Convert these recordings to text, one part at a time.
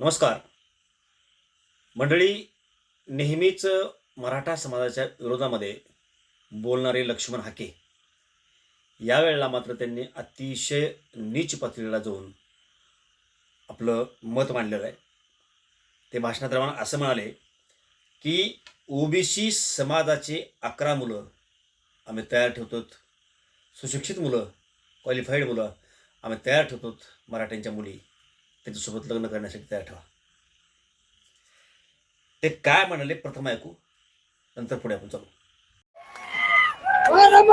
नमस्कार. मंडळी नेहमीच मराठा समाजाच्या विरोधामध्ये बोलणारे लक्ष्मण हाके. यावेळेला मात्र त्यांनी अतिशय नीच पातळीला जाऊन आपलं मत मांडलेलं आहे. ते भाषणाप्रमाणे असं म्हणाले की ओबीसी समाजाचे अकरा मुलं आम्ही तयार ठेवतो सुशिक्षित मुलं क्वालिफाईड मुलं आम्ही तयार ठेवतो मराठ्यांच्या मुली. त्यांच्यासोबत लग्न करण्यासाठी तयार ठेवा. ते काय म्हणाले प्रथम ऐकू नंतर पुढे आपण चालू.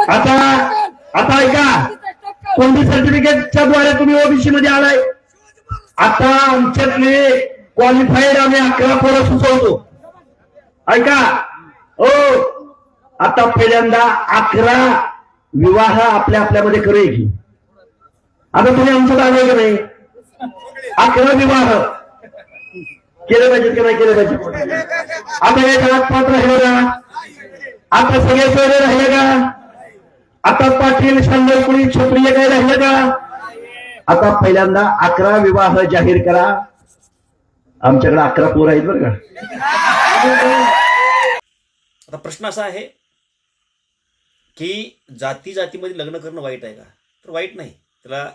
आता आता ऐका कोणती सर्टिफिकेटच्या द्वारे तुम्ही ओबीसी मध्ये आलाय? आता आमच्यातले क्वालिफाईड आम्ही अकरा पोरं सुचवतो. ऐका हो आता पहिल्यांदा अकरा विवाह आपल्या आपल्यामध्ये करूया की. आता तुम्ही आमचं आलंय का नाही? अकरा विवाह केले पाहिजेत की नाही केले पाहिजे? आता हे जगात पात्र राहिलं का? आता सगळे सोयरे राहिले का? आता पाटील शांडलपुरी क्षत्रिय काय राहिले का? आता पहिल्यांदा अकरा विवाह जाहीर करा. आमच्याकडे अकरा पोर आहेत बरं का? आता प्रश्न असा आहे की जाती जातीमध्ये लग्न करणं वाईट आहे का? तर वाईट नाही. त्याला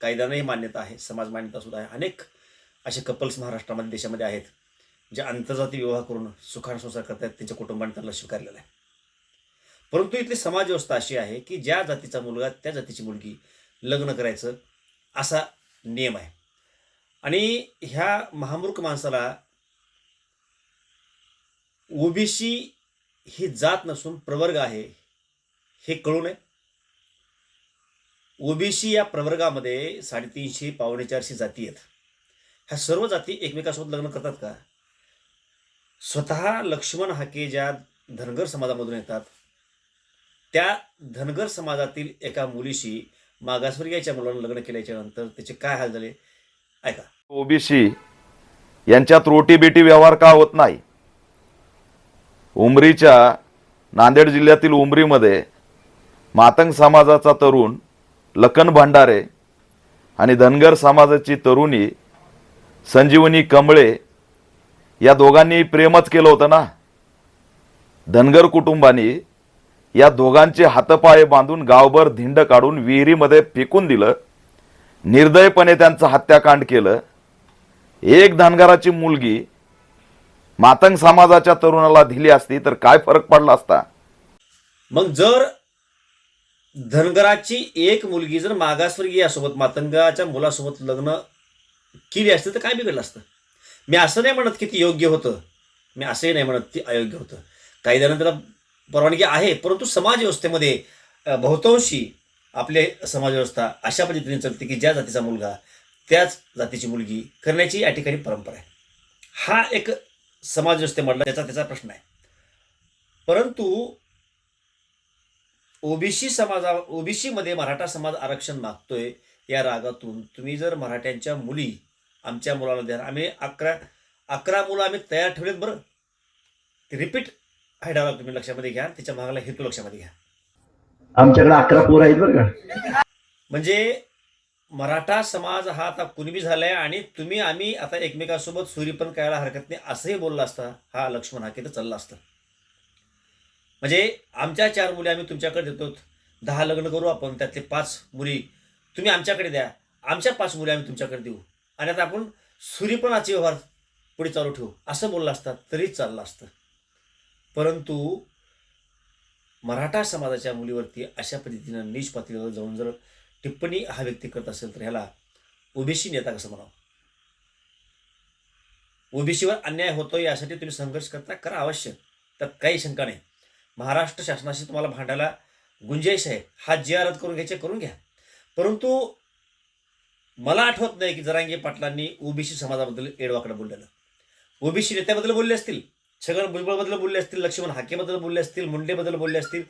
कायद्यानंही मान्यता आहे समाज मान्यता सुद्धा आहे. अनेक असे कपल्स महाराष्ट्रामध्ये देशामध्ये आहेत जे आंतरजातीय विवाह करून सुखान संसार करतात त्यांच्या कुटुंबाने त्यांना स्वीकारलेला आहे. परंतु इथली समाज व्यवस्था अशी आहे की ज्या जातीचा मुलगा त्या जातीची मुलगी लग्न करायचं असा नियम आहे. आणि ह्या महामूर्ख माणसाला ओबीसी ही जात नसून प्रवर्ग आहे हे कळू नये. ओबीसी या प्रवर्गामध्ये साडेतीनशे पावणे चारशे जाती आहेत. ह्या सर्व जाती एकमेकासोबत लग्न करतात का? स्वतः लक्ष्मण हाके ज्या धनगर समाजामधून येतात त्या धनगर समाजातील एका मुलीशी मागासवर्गीयाच्या मुलानं लग्न केल्याच्यानंतर त्याचे काय हाल झाले? ऐका. ओबीसी यांच्यात रोटीबेटी व्यवहार का होत नाही? उमरीच्या नांदेड जिल्ह्यातील उमरीमध्ये मातंग समाजाचा तरुण लखन भांडारे आणि धनगर समाजाची तरुणी संजीवनी कमळे या दोघांनी प्रेमच केलं होतं ना? धनगर कुटुंबानी या दोघांचे हातपाय बांधून गावभर धिंड काढून विहिरीमध्ये फेकून दिलं. निर्दयपणे त्यांचं हत्याकांड केलं. एक धनगराची मुलगी मातंग समाजाच्या तरुणाला दिली असती तर काय फरक पडला असता? मग जर धनगराची एक मुलगी जर मागासवर्गीयासोबत मातंगाच्या मुलासोबत लग्न केली असते तर काय बिघडलं असतं? मी असं नाही म्हणत की ती योग्य होतं. मी असंही नाही म्हणत ती अयोग्य होतं. कायद्यानं त्याला परवानगी आहे परंतु समाज व्यवस्थेमध्ये बहुतांशी आपले समाज व्यवस्था अशा पद्धतीने चालते की ज्या जातीचा मुलगा त्याच जातीची मुलगी करण्याची या ठिकाणी परंपरा आहे. हा एक समाज व्यवस्थेमधला त्याचा त्याचा प्रश्न आहे. परंतु ओबीसी समाजा ओबीसी मध्ये मराठा समाज आरक्षण मागतोय या रागातून. तुम्ही जर मराठ्यांच्या मुली आमच्या मुलाला द्या. आम्ही अकरा अकरा मुलं आम्ही तयार ठेवलेत बरं. ते रिपीट हा डायलॉग तुम्ही लक्षामध्ये घ्या त्याच्या मागाला हेतू लक्षामध्ये घ्या. आमच्याकडे अकरा पोर आहेत बरं का? म्हणजे मराठा समाज हा आता कुणबी झालाय आणि तुम्ही आम्ही आता एकमेकांसोबत सुरी पण करायला हरकत नाही असंही बोलला असता हा लक्ष्मण हाके तर चालला असतं. म्हणजे आमच्या चार मुली आम्ही तुमच्याकडे देतो. दहा लग्न करू आपण त्यातले पाच मुली तुम्ही आमच्याकडे द्या. आमच्या पाच मुली आम्ही तुमच्याकडे देऊ. आणि आता आपण सूर्यपणाचे व्यवहार पुढे चालू ठेवू. असं बोललं असतं तरी चाललं असतं. परंतु मराठा समाजाच्या मुलीवरती अशा पद्धतीनं नीच पातळीवर जाऊन जर टिप्पणी हा व्यक्ती करत असेल तर ह्याला ओबीसी नेता कसं म्हणावं? ओबीसीवर अन्याय होतो यासाठी तुम्ही संघर्ष करता करा अवश्य. त्यात काही शंका नाही. महाराष्ट्र शासनाशी तुम्हाला भांडायला गुंजाईश आहे. हा जी आर रद्द करून घ्यायचे करून घ्या. परंतु मला आठवत नाही की जरांगे पाटलांनी ओबीसी समाजाबद्दल एडवाकडे बोललेलं. ओबीसी नेत्याबद्दल बोलले असतील छगन भुजबळबद्दल बोलले असतील लक्ष्मण हाकेबद्दल बोलले असतील मुंडेबद्दल बोलले असतील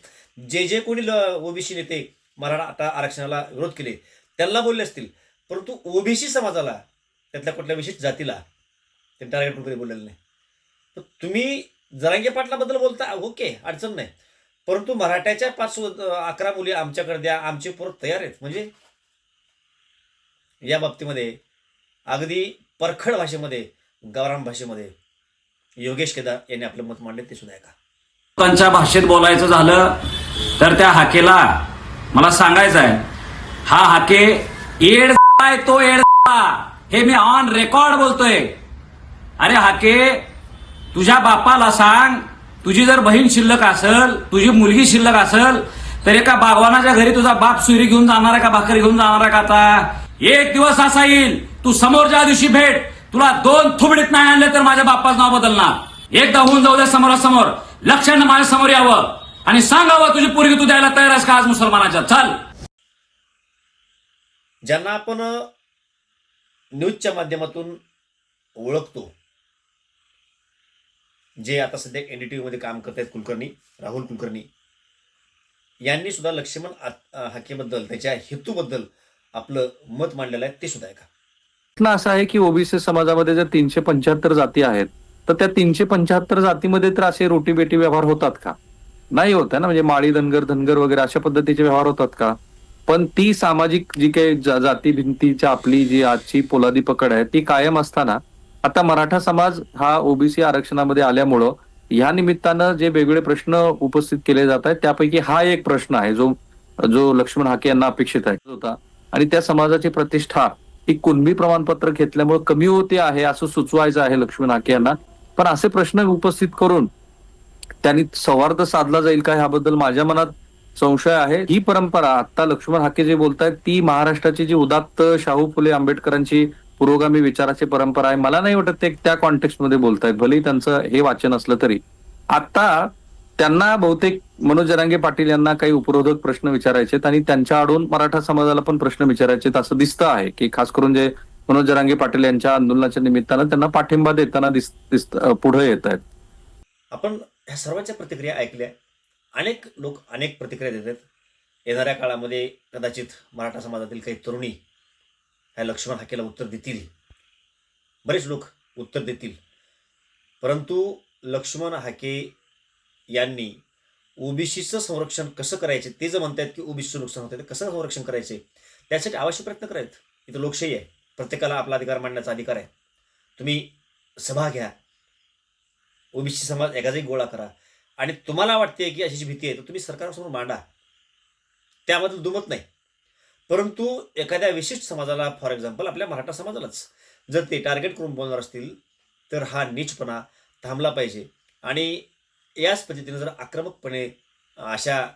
जे जे कोणी ओबीसी नेते मराठा आरक्षणाला विरोध केले त्यांना बोलले असतील. परंतु ओबीसी समाजाला त्यातल्या कुठल्या विशिष्ट जातीला त्यांनी टार्गेट करून कधी बोललेलं नाही. तर तुम्ही जरांगे पाटलाबद्दल बोलता ओके अडचण नाही. परंतु मराठ्याच्या पाच अकरा मुली आमच्याकडे द्या आमचे पोर तयार आहेत. म्हणजे या बाबतीमध्ये अगदी परखड भाषेमध्ये गावरान भाषेमध्ये योगेश केदार यांनी आपलं मत मांडले ते सुद्धा ऐका. लोकांच्या भाषेत बोलायचं झालं तर त्या हाकेला मला सांगायचं आहे हा हाके येड तो येड हे मी ऑन रेकॉर्ड बोलतोय. अरे हाके तुझ्या बापाला सांग तुझी जर बहीण शिल्लक असेल तुझी मुलगी शिल्लक असेल तर एका बागवानाच्या घरी तुझा बाप सुरी घेऊन जाणार आहे का भाकरी घेऊन जाणार आहे का आता? एक दिवस असा येईल तू समोरच्या दिवशी भेट तुला दोन थुबडीत नाही आणले तर माझ्या बाप्पाचं नाव बदलणार. एकदा होऊन जाऊ दे समोरासमोर लक्षानं माझ्यासमोर यावं आणि सांगावं तुझी पोरगी तू द्यायला तयार आहेस का आज मुसलमानाच्या? चल. ज्यांना आपण न्यूजच्या माध्यमातून ओळखतो जे आता सध्या एनडीटीव्ही मध्ये काम करत आहेत कुलकर्णी राहुल कुलकर्णी यांनी सुद्धा लक्ष्मण हाकेबद्दल त्याच्या हेतूबद्दल आपलं मत मांडलेलं आहे ते सुद्धा ऐका. प्रश्न असा आहे की ओबीसी समाजामध्ये जर तीनशे पंच्याहत्तर जाती आहेत तर त्या तीनशे पंच्याहत्तर जातीमध्ये तर असे रोटीबेटी व्यवहार होतात का? नाही होत ना म्हणजे माळी धनगर धनगर वगैरे अशा पद्धतीचे व्यवहार होतात का? पण ती सामाजिक जी काही जाती भिंतीच्या आपली जी आजची पोलादी पकड आहे ती कायम असताना आता मराठा समाज हा ओबीसी आरक्षणामध्ये आल्यामुळं या निमित्तानं जे वेगवेगळे प्रश्न उपस्थित केले जात आहेत त्यापैकी हा एक प्रश्न आहे जो जो लक्ष्मण हाके यांना अपेक्षित आहे. होता. आणि त्या समाजाची प्रतिष्ठा ही कुणबी प्रमाणपत्र घेतल्यामुळे कमी होते आहे असं सुचवायचं आहे लक्ष्मण हाके यांना. पण असे प्रश्न उपस्थित करून त्यांनी सौहार्द साधला जाईल का ह्याबद्दल माझ्या मनात संशय आहे. ही परंपरा आता लक्ष्मण हाके जे बोलतायत ती महाराष्ट्राची जी उदात्त शाहू फुले आंबेडकरांची पुरोगामी विचाराची परंपरा आहे. मला नाही वाटत ते त्या कॉन्टेक्स्टमध्ये बोलतायत. भलेही त्यांचं हे वाचन असलं तरी. आता त्यांना बहुतेक मनोज जरांगे पाटील यांना काही उपरोधक प्रश्न विचारायचे आणि त्यांच्या आडून मराठा समाजाला पण प्रश्न विचारायचे असं दिसतं आहे की खास करून जे मनोज जरांगे पाटील यांच्या आंदोलनाच्या निमित्तानं त्यांना पाठिंबा देताना दिस दिसत पुढे येत आहेत आपण ह्या सर्वांच्या प्रतिक्रिया ऐकल्या. अनेक लोक अनेक प्रतिक्रिया देतात. येणाऱ्या काळामध्ये कदाचित मराठा समाजातील काही तरुणी ह्या लक्ष्मण हाकेला उत्तर देतील. बरेच लोक उत्तर देतील. परंतु लक्ष्मण हाके यांनी ओबीसीचं संरक्षण कसं करायचे ते जर म्हणतायत की ओबीसीचं नुकसान होतं ते कसं संरक्षण करायचे त्यासाठी आवश्यक प्रयत्न करायत. इथं लोकशाही आहे. प्रत्येकाला आपला अधिकार मांडण्याचा अधिकार आहे. तुम्ही सभा घ्या. ओबीसी समाज एका जागी गोळा करा. आणि तुम्हाला वाटते की अशी जी भीती आहे तर तुम्ही सरकारसमोर मांडा. त्याबद्दल दुमत नाही. परंतु एखाद्या विशिष्ट समाजाला फॉर एक्झाम्पल आपल्या मराठा समाजालाच जर ते टार्गेट करून बोलणार असतील तर हा नीचपणा थांबला पाहिजे. आणि याच पद्धतीने जर आक्रमकपणे अशा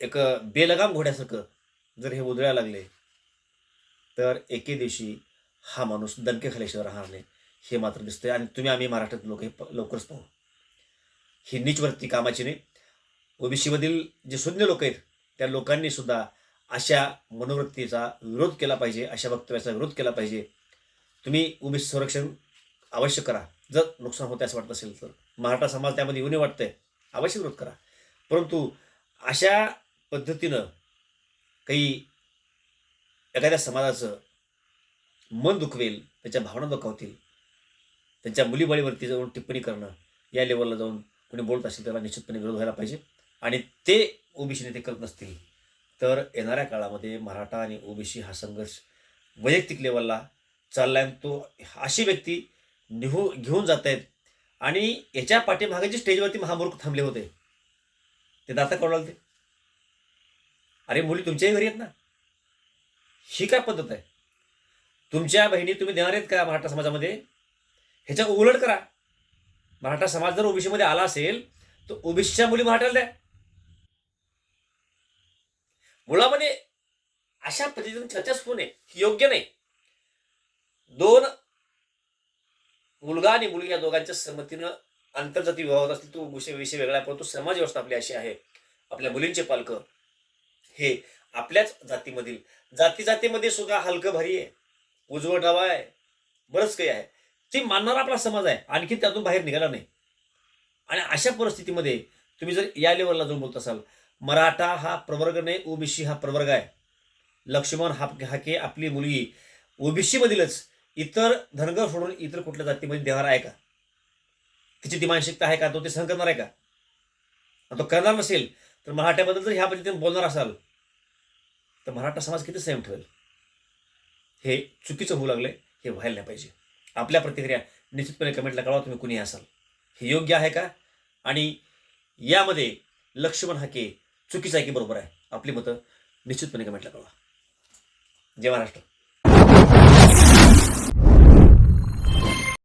एक बेलगाम घोड्यासारखं जर हे उधळायला लागले तर एके दिवशी हा माणूस दणकेखाल्याशिवाय राहणार नाही. हे मात्र दिसतंय. आणि तुम्ही आम्ही महाराष्ट्रात लोक हे प- लवकरच पाहू. ही नीचवृत्ती कामाची नाही. ओबीसीमधील जे शून्य लोक आहेत त्या लोकांनी सुद्धा अशा मनोवृत्तीचा विरोध केला पाहिजे अशा वक्तव्याचा विरोध केला पाहिजे. तुम्ही उमेश संरक्षण अवश्य करा. जर नुकसान होते असं वाटत असेल तर. मराठा समाज त्यामध्ये येऊन वाटतंय. अवश्य विरोध करा. परंतु अशा पद्धतीनं काही एखाद्या समाजाचं मन दुखवेल त्याच्या भावना दुखावतील त्यांच्या मुलीबळीवरती जाऊन टिप्पणी करणं या लेवलला जाऊन कोणी बोलत असेल त्याला निश्चितपणे विरोध व्हायला पाहिजे. आणि ते ओबीसी नेते करत नसतील तर येणाऱ्या काळामध्ये मराठा आणि ओबीसी हा संघर्ष वैयक्तिक लेवलला चालला आहे तो अशी व्यक्ती निहू घेऊन जात आहेत आणि याच्या पाठीमागे जे स्टेजवरती महामूर्ख थांबले होते ते दाता कळू लागते अरे मुली तुमच्याही घरी आहेत ना? ही काय पद्धत आहे? तुमच्या बहिणी तुम्ही देणार आहेत का मराठा समाजामध्ये? ह्याच्या उलट करा. मराठा समाज जर ओबीसीमध्ये आला असेल तर ओबीसीच्या मुली मराठ्याला द्या. मुळामध्ये अशा पद्धतीने चर्चाच होणे ही योग्य नाही. दोन मुलगा आणि मुलगी या दोघांच्या संमतीनं आंतरजाती विवाह होत असतील तो विषय विषय वेगळा आहे परंतु समाज व्यवस्था आपली अशी आहे आपल्या मुलींचे पालक हे आपल्याच जातीमधील. जाती जातीमध्ये सुद्धा हलकं भारी आहे उजवळ डावा आहे बरंच काही आहे. ते मानणारा आपला समाज आहे आणखी त्यातून बाहेर निघाला नाही. आणि अशा परिस्थितीमध्ये तुम्ही जर या लेवलला जाऊन बोलत असाल मराठा हा प्रवर्ग नाही ओबीसी हा प्रवर्ग आहे. लक्ष्मण हा हाके आपली मुलगी. ओबीसीमधीलच इतर धनगर सोडून इतर कुठल्या जातीमध्ये देणार आहे का? तिची ती मानसिकता आहे का? तो ते सहन करणार आहे का? आणि तो करणार नसेल तर मराठ्याबद्दल जर ह्या पद्धतीने बोलणार असाल तर मराठा समाज किती संयम ठेवेल? हे चुकीचं होऊ लागलं हे व्हायला नाही पाहिजे. आपल्या प्रतिक्रिया निश्चितपणे कमेंटला कळवा तुम्ही कुणी असाल. हे योग्य आहे का? आणि यामध्ये लक्ष्मण हाके चुकीचं आहे की बरोबर आहे? आपली मतं निश्चितपणे कमेंटला कळवा. जय महाराष्ट्र.